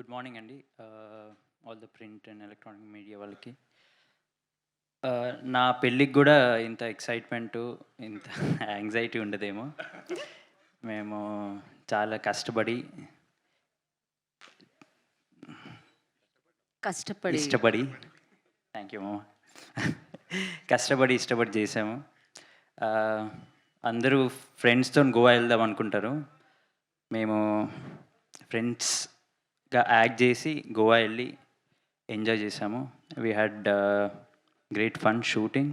Good morning అండి. All the print and electronic media వాళ్ళకి. నా పెళ్ళికి కూడా ఇంత ఎక్సైట్మెంట్ ఇంత యాంగ్జైటీ ఉండదేమో. మేము చాలా కష్టపడి కష్టపడి. ఇష్టపడి. థ్యాంక్ యూ మామ. కష్టపడి ఇష్టపడి చేసాము అందరూ ఫ్రెండ్స్తో గోవా వెళ్దాం అనుకుంటారు. మేము ఫ్రెండ్స్గా యాక్ట్ చేసి గోవా వెళ్ళి ఎంజాయ్ చేసాము we had great fun shooting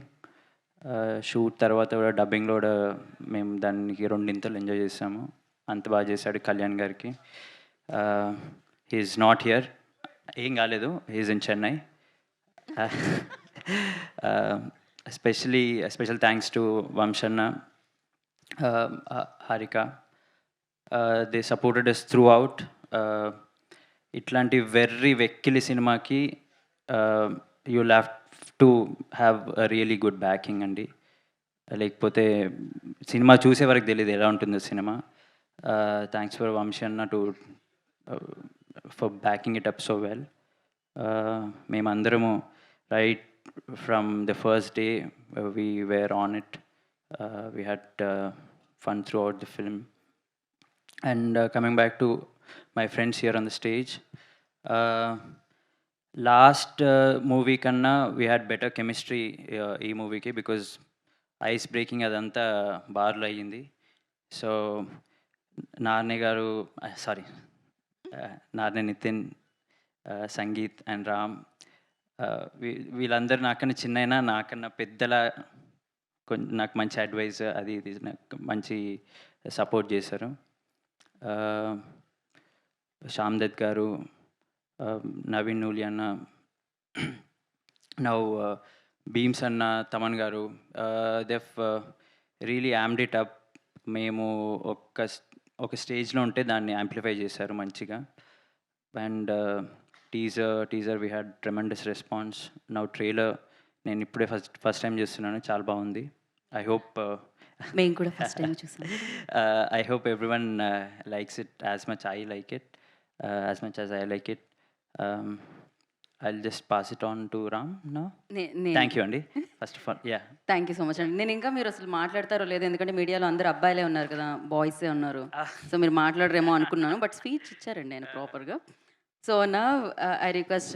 shoot తర్వాత కూడా డబ్బింగ్లో కూడా మేము దానికి రెండింతలు ఎంజాయ్ చేసాము అంత బాగా చేశాడు కళ్యాణ్ గారికి. హీఈస్ నాట్ హియర్ ఏం కాలేదు. He's in Chennai especially special thanks to వంశన్న Harika they supported us throughout ఇట్లాంటి వెర్రీ వెక్కిలి సినిమాకి you love to have really good backing అండి. లేకపోతే సినిమా చూసే వరకు తెలియదు ఎలా ఉంటుందో సినిమా. Thanks for వంశన్న too for backing it up so well మేమందరము right from the first day we were on it we had fun throughout the film and coming back to my friends here on the stage last movie కన్నా we had better chemistry ఈ మూవీకి because ice breaking అదంతా బార్లో అయ్యింది. So Narne గారు uh, sorry uh, Narne Nitin uh, Sangeeth and Ram వీళ్ళందరూ నాకన్నా చిన్నైనా నాకన్నా పెద్దల కొంచెం నాకు మంచి అడ్వైస్ అది ఇది నాకు మంచి సపోర్ట్ చేశారు. ఆ, శ్యామ్ దత్ గారు నవీన్ నూలి అన్న నవ్ భీమ్స్ అన్న తమన్ గారు they've really amped it up మేము ఒక ఒక స్టేజ్లో ఉంటే దాన్ని యాంప్లిఫై చేశారు మంచిగా. And teaser teaser we had tremendous response now trailer నేను ఇప్పుడే ఫస్ట్ ఫస్ట్ టైం చేస్తున్నాను చాలా బాగుంది. ఐ హోప్ మేము కూడా ఫస్ట్ టైం చూసాం. everyone uh, likes it as much I like it, uh, as much as I like it. Um, I'll just pass it on to Ram now. Thank you, Andy. First of all, yeah. Thank you so much అండి నేను ఇంకా మీరు అసలు మాట్లాడతారో లేదో ఎందుకంటే మీడియాలో అందరు అబ్బాయిలే ఉన్నారు కదా బాయ్సే ఉన్నారు సో మీరు మాట్లాడరేమో అనుకున్నాను బట్ స్పీచ్ ఇచ్చారండి ఆయన ప్రాపర్గా సో నా ఐ రిక్వెస్ట్